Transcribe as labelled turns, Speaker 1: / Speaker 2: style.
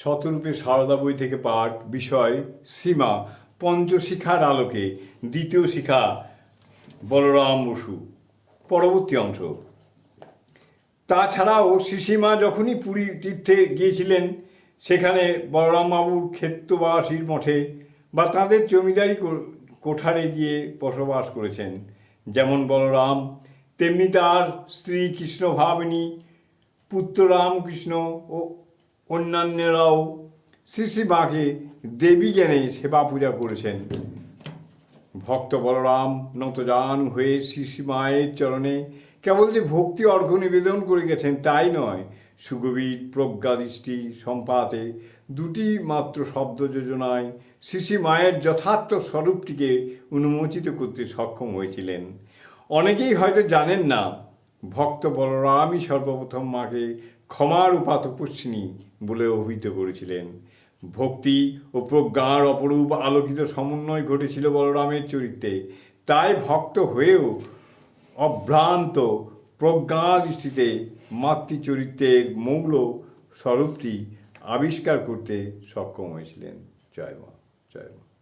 Speaker 1: শতরূপে সারদা বই থেকে পাঠ বিষয় সীমা, পঞ্চশিখার আলোকে দ্বিতীয় শিখা, বলরাম বসু। পরবর্তী অংশ। তাছাড়াও শিশিমা যখনই পুরী তীর্থে গিয়েছিলেন, সেখানে বলরামবাবুর ক্ষেত্রবাসীর মঠে বা তাঁদের জমিদারি কোঠারে গিয়ে বসবাস করেছেন। যেমন বলরাম, তেমনি তার স্ত্রী কৃষ্ণভাবিনী, পুত্র রামকৃষ্ণ ও অন্যান্যরাও শ্রী শ্রী মাকে দেবী জ্ঞানে সেবা পূজা করেছেন। ভক্ত বলরাম, নতজান হয়ে শ্রী শ্রী মায়ের চরণে কেবল যে ভক্তি অর্ঘ্য নিবেদন করে গেছেন তাই নয়, সুগভীর প্রজ্ঞা দৃষ্টি সম্পাতে দুটি মাত্র শব্দ যোজনায় শ্রী মায়ের যথার্থ স্বরূপটিকে উন্মোচিত করতে সক্ষম হয়েছিলেন। অনেকেই হয়তো জানেন না, ভক্ত বলরামই সর্বপ্রথম মাকে ক্ষমার উপাতপস্বিনী বলে অভিহিত করেছিলেন। ভক্তি ও প্রজ্ঞার অপরূপ আলোকিত সমন্বয় ঘটেছিল বলরামের চরিত্রে। তাই ভক্ত হয়েও অভ্রান্ত প্রজ্ঞা দৃষ্টিতে মাতৃচরিত্রের মৌল স্বরূপটি আবিষ্কার করতে সক্ষম হয়েছিলেন। জয় মা জয় মা।